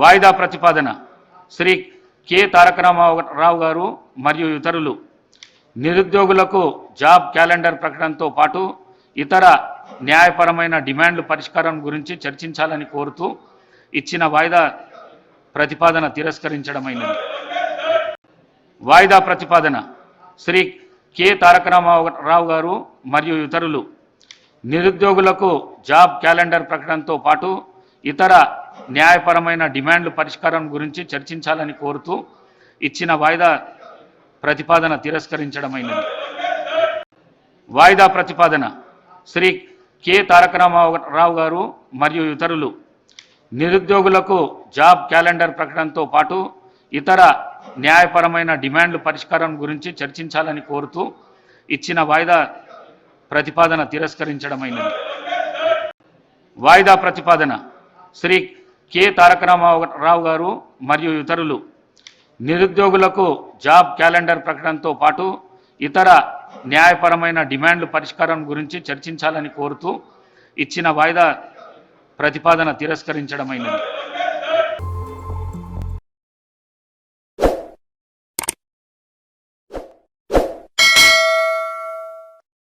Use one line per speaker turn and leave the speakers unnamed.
వాయిదా ప్రతిపాదన. శ్రీ కె. తారక రామారావు గారు మరియు ఇతరులు నిరుద్యోగులకు జాబ్ క్యాలెండర్ ప్రకటనతో పాటు ఇతర న్యాయపరమైన డిమాండ్లు పరిష్కారం గురించి చర్చించాలని కోరుతూ ఇచ్చిన వాయిదా ప్రతిపాదన తిరస్కరించడమైనది. వాయిదా ప్రతిపాదన. శ్రీ కె. తారక రామారావు గారు మరియు ఇతరులు నిరుద్యోగులకు జాబ్ క్యాలెండర్ ప్రకటనతో పాటు ఇతర న్యాయపరమైన డిమాండ్లు పరిష్కారం గురించి చర్చించాలని కోరుతూ ఇచ్చిన వాయిదా ప్రతిపాదన తిరస్కరించడమైనది. వాయిదా ప్రతిపాదన శ్రీ కె తారక రామారావు గారు మరియు ఇతరులు నిరుద్యోగులకు జాబ్ క్యాలెండర్ ప్రకటనతో పాటు ఇతర న్యాయపరమైన డిమాండ్లు పరిష్కారం గురించి చర్చించాలని కోరుతూ ఇచ్చిన వాయిదా ప్రతిపాదన తిరస్కరించడమైనది. వాయిదా ప్రతిపాదన శ్రీ కె తారక రామారావు గారు మరియు ఇతరులు నిరుద్యోగులకు జాబ్ క్యాలెండర్ ప్రకటనతో పాటు ఇతర న్యాయపరమైన డిమాండ్లు పరిష్కారం గురించి చర్చించాలని కోరుతూ ఇచ్చిన వాయిదా ప్రతిపాదన తిరస్కరించడమైనది.